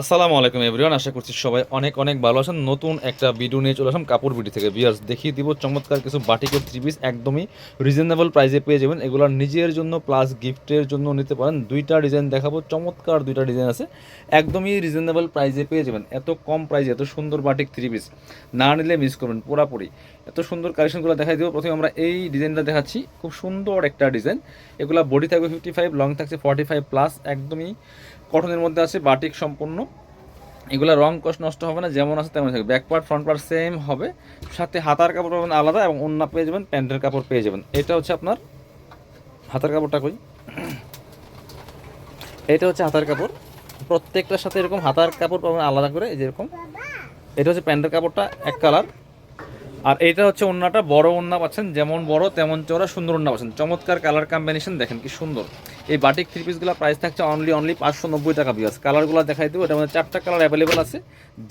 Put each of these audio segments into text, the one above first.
আসসালামু আলাইকুম এভরিওয়ান, আশা করছি সবাই অনেক অনেক ভালো আছেন। নতুন একটা ভিডিও নিয়ে চলে আসলাম কাপড় বিডি থেকে। বিয়ার্স দেখিয়ে দিব, চমৎকার কিছু বাটিকের থ্রি পিস একদমই রিজনেবল প্রাইসে পেয়ে যাবেন। এগুলো নিজের জন্য প্লাস গিফটের জন্য নিতে পারেন। দুইটা ডিজাইন দেখাবো, চমৎকার দুইটা ডিজাইন আছে। একদমই রিজনেবল প্রাইসে পেয়ে যাবেন। এত কম প্রাইসে এত সুন্দর বাটিক থ্রি পিস না নিলে মিস করবেন পুরাপুরি। এত সুন্দর কালেকশনগুলো দেখাই দেবো। প্রথমে আমরা এই ডিজাইনটা দেখাচ্ছি। খুব সুন্দর একটা ডিজাইন এগুলো বডি থাকবে ফিফটি ফাইভ লং থাকছে ফর্টি ফাইভ প্লাস একদমই কটনের মধ্যে আছে, বাটিক সম্পূর্ণ। এগুলো রং কষ্ট নষ্ট হবে না, যেমন আছে তেমন থাকবে। Back part front part same হবে। সাথে হাতার কাপড় পাবেন আলাদা এবং অন্য পেয়ে যাবেন, প্যান্টের কাপড় পেয়ে যাবেন। এটা হচ্ছে আপনার হাতার কাপড়টা কই? এটা হচ্ছে হাতার কাপড়। প্রত্যেকটার সাথে এরকম হাতার কাপড় পাবেন আলাদা করে, এই যেরকম এটা হচ্ছে প্যান্টের কাপড়টা, এক কালার আর এটা হচ্ছে ওন্নাটা বড় ওন্না পাচ্ছেন, যেমন বড় তেমন চওড়া, সুন্দর ওন্না পাচ্ছেন। চমৎকার কালার কম্বিনেশন দেখেন কি সুন্দর। এই বাটিক থ্রি পিসগুলো প্রাইস থাকছে অনলি অনলি পাঁচশো নব্বই টাকা বিয়াস কালারগুলো দেখাই দেবো এটার মধ্যে চারটা কালার অ্যাভেলেবেল আছে।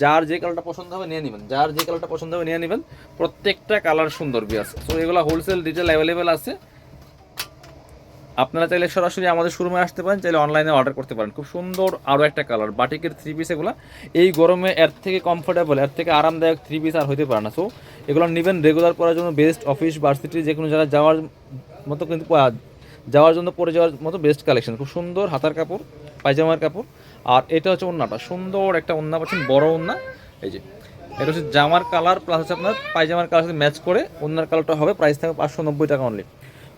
যার যে কালারটা পছন্দ হবে নিয়ে নেবেন। যার যে কালারটা পছন্দ হবে নিয়ে নেবেন। প্রত্যেকটা কালার সুন্দর বিয়াস সো এগুলো হোলসেল ডিটেল অ্যাভেলেবেল আছে। আপনারা চাইলে সরাসরি আমাদের শোরুমে আসতে পারেন, চাইলে অনলাইনে অর্ডার করতে পারেন। খুব সুন্দর আরও একটা কালার বাটিকের থ্রি পিস এগুলো। এই গরমে এর থেকে কমফোর্টেবল এর থেকে আরামদায়ক থ্রি পিস আর হতে পারে না। সো এগুলো নেবেন রেগুলার করার জন্য বেস্ট অফিস ভার্সিটি যে কোনো জায়গায় যাওয়ার মতো কিন্তু যাওয়ার জন্য পরে যাওয়ার মতো বেস্ট কালেকশন খুব সুন্দর হাতার কাপড়, পায়জামার কাপড়। আর এটা হচ্ছে ওন্নাটা। সুন্দর একটা ওন্না পাচ্ছেন, বড় ওন্না। এই যে, এটা হচ্ছে জামার কালার প্লাস হচ্ছে আপনার পায়জামার কালার সাথে ম্যাচ করে ওন্নার কালারটা হবে। প্রাইস থাকবে পাঁচশো নব্বই টাকা অনলি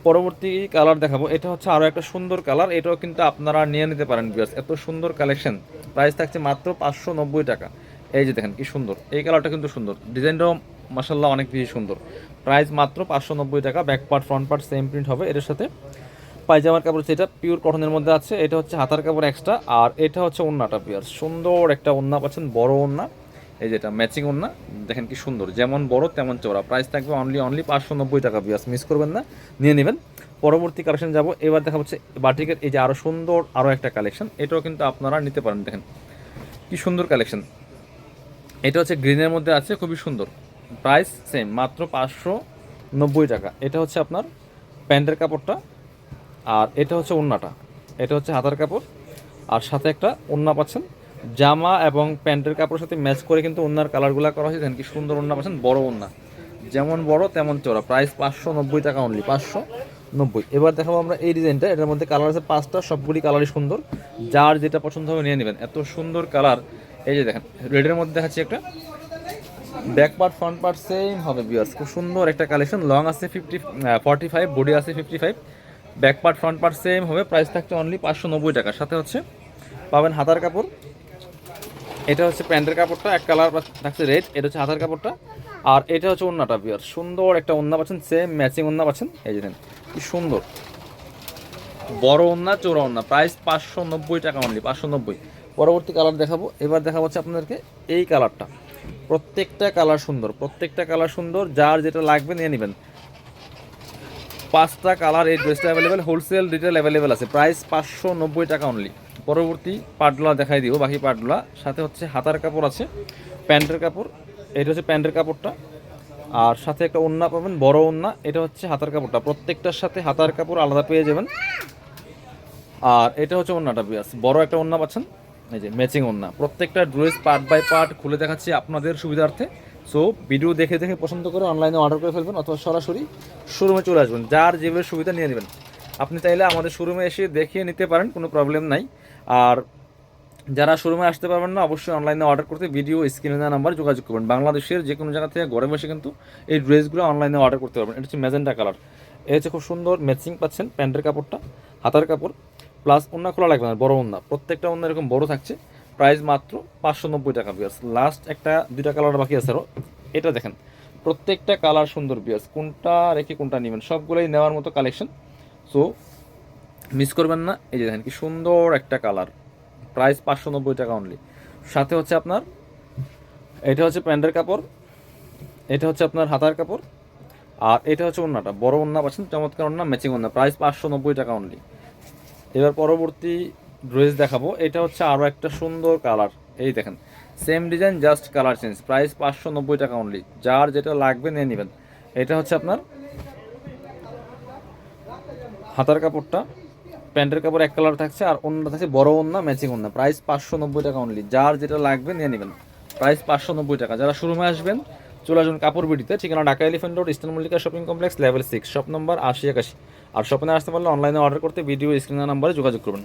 পরবর্তী কালার দেখাবো। এটা হচ্ছে আরও একটা সুন্দর কালার এটাও কিন্তু আপনারা নিয়ে নিতে পারেন বিয়াস এত সুন্দর কালেকশন প্রাইস থাকছে মাত্র পাঁচশো নব্বই টাকা। এই যে দেখেন কি সুন্দর। এই কালারটা কিন্তু সুন্দর। ডিজাইনটাও মাসাল্লাহ অনেক বেশি সুন্দর। প্রাইস মাত্র পাঁচশো নব্বই টাকা। Back part front part same print হবে। এটার সাথে পায়জামার কাপড় এটা পিওর কটনের মধ্যে আছে, এটা হচ্ছে হাতার কাপড় এক্সট্রা আর এটা হচ্ছে ওন্নাটা পিয়ার সুন্দর একটা ওন্না পাচ্ছেন, বড় ওন্না। এই যেটা ম্যাচিং ওন্না, দেখেন কি সুন্দর। যেমন বড়, তেমন চওড়া। প্রাইস থাকবে অনলি অনলি পাঁচশো নব্বই টাকা পিয়াস মিস করবেন না। নিয়ে নেবেন। পরবর্তী কালেকশন যাব, এবার দেখা হচ্ছে বাটিকের, এই যে আরও সুন্দর আরও একটা কালেকশন এটাও কিন্তু আপনারা নিতে পারেন, দেখেন। কি সুন্দর কালেকশন এটা হচ্ছে গ্রিনের মধ্যে আছে, খুবই সুন্দর। প্রাইস সেম মাত্র পাঁচশো নব্বই টাকা। এটা হচ্ছে আপনার প্যান্টের কাপড়টা। আর এটা হচ্ছে ওন্নাটা। এটা হচ্ছে হাতার কাপড়। আর সাথে একটা ওন্না পাচ্ছেন। জামা এবং প্যান্টের কাপড়ের সাথে ম্যাচ করে কিন্তু ওন্নার কালারগুলো করা হয়েছে। কি সুন্দর ওন্না পাচ্ছেন, বড় ওন্না। যেমন বড়, তেমন চড়া প্রাইস পাঁচশো নব্বই টাকা অনলি পাঁচশো নব্বই। এবার দেখাবো আমরা এই ডিজাইনটা। এটার মধ্যে কালার আছে পাঁচটা, সবগুলি কালারই সুন্দর। যার যেটা পছন্দ হবে নিয়ে নেবেন। এত সুন্দর কালার। এই যে দেখেন রেডের মধ্যে দেখাচ্ছি একটা। Back part front part same হবে বিয়ার্স খুব সুন্দর একটা কালেকশন লং আছে ফিফটি ফর্টি ফাইভ বডি আছে fifty five back part front part same হবে। প্রাইস থাকছে অনলি পাঁচশো নব্বই টাকা। সাথে হচ্ছে পাবেন হাতার কাপড়। এটা হচ্ছে প্যান্টের কাপড়টা, এক কালার থাকছে রেড এটা হচ্ছে হাতার কাপড়টা। আর এটা হচ্ছে ওন্নাটা বিয়ার সুন্দর একটা ওন্না পাচ্ছেন সেম ম্যাচিং ওন্না পাচ্ছেন। এই যে কি সুন্দর। বড় ওন্না চোরা ওন্না। প্রাইস পাঁচশো নব্বই টাকা অনলি পাঁচশো নব্বই। পরবর্তী কালার দেখাবো। এবার দেখাবো হচ্ছে আপনাদেরকে এই কালারটা প্রত্যেকটা কালার সুন্দর, প্রত্যেকটা কালার সুন্দর। যার যেটা লাগবে নিয়ে নেবেন। পাঁচটা কালার এই ড্রেসটা অ্যাভেলেবেল হোলসেল রিটেল অ্যাভেলেবেল আছে। প্রাইস পাঁচশো নব্বই টাকা অনলি পরবর্তী পাটলা দেখাই দিব, বাকি পাটলা সাথে হচ্ছে হাতার কাপড় আছে, প্যান্টের কাপড়। এটা হচ্ছে প্যান্টের কাপড়টা। আর সাথে একটা ওন্না পাবেন, বড় ওন্না। এটা হচ্ছে হাতার কাপড়টা। প্রত্যেকটার সাথে হাতার কাপড় আলাদা পেয়ে যাবেন। আর এটা হচ্ছে ওন্নাটা, বিয়াস। বড় একটা ওন্না পাচ্ছেন। এই যে ম্যাচিং ওন্না। প্রত্যেকটা ড্রেস পার্ট বাই পার্ট খুলে দেখাচ্ছি আপনাদের সুবিধার্থে। সো ভিডিও দেখে দেখে পছন্দ করে অনলাইনে অর্ডার করে ফেলবেন অথবা সরাসরি শোরুমে চলে আসবেন। যার যেভাবে সুবিধা নিয়ে নেবেন। আপনি চাইলে আমাদের শোরুমে এসে দেখিয়ে নিতে পারেন, কোনো প্রবলেম নাই। আর যারা শোরুমে আসতে পারবেন না, অবশ্যই অনলাইনে অর্ডার করতে ভিডিও স্ক্রিনে দেওয়া নাম্বার যোগাযোগ করবেন। বাংলাদেশের যে কোনো জায়গা থেকে ঘরে বসে কিন্তু এই ড্রেসগুলো অনলাইনে অর্ডার করতে পারবেন। এটা হচ্ছে ম্যাজেন্টা কালার এটা হচ্ছে খুব সুন্দর ম্যাচিং পাচ্ছেন প্যান্টের কাপড়টা, হাতার কাপড় প্লাস অন্য খোলা লাগবে না, বড় অন্য প্রত্যেকটা অন্য এরকম বড় থাকছে। প্রাইস মাত্র পাঁচশো নব্বই টাকা বিয়াস লাস্ট একটা, দুইটা কালার বাকি আছে আরও এটা দেখেন, প্রত্যেকটা কালার সুন্দর বিয়াস কোনটা রেখে কোনটা নেবেন, সবগুলোই নেওয়ার মতো কালেকশন সো মিস করবেন না। এই যে দেখেন, কি সুন্দর একটা কালার প্রাইস পাঁচশো নব্বই টাকা অনলি সাথে হচ্ছে আপনার, এটা হচ্ছে প্যান্টের কাপড়, এটা হচ্ছে আপনার হাতার কাপড়, আর এটা হচ্ছে ওন্নাটা। বড় ওন্না পাচ্ছেন, চমৎকার ওন্না ম্যাচিং ওন্না। প্রাইস পাঁচশো নব্বই টাকা অনলি এবার পরবর্তী ড্রেস দেখাবো। এটা হচ্ছে আরও একটা সুন্দর কালার। এই দেখেন same design just colour change price পাঁচশো নব্বই টাকা অনলি যার যেটা লাগবে নিয়ে নেবেন। এটা হচ্ছে আপনার হাতার কাপড়টা। প্যান্টের কাপড় এক কালার থাকছে আর অন্যটা থাকছে বড় অন্য ম্যাচিং অন্য প্রাইস পাঁচশো নব্বই টাকা অনলি যার যেটা লাগবে নিয়ে নেবেন। প্রাইস পাঁচশো নব্বই টাকা। যারা শোরুমে আসবেন, চলে আসবেন কাপড় বিডিতে। ঠিকানা Dhaka elephant road eastern Mallika shopping complex level six shop number আশি একাশি। আর শপিংয়ে আসতে পারলে অনলাইনে অর্ডার করতে ভিডিও স্ক্রিনের নাম্বারে যোগাযোগ করবেন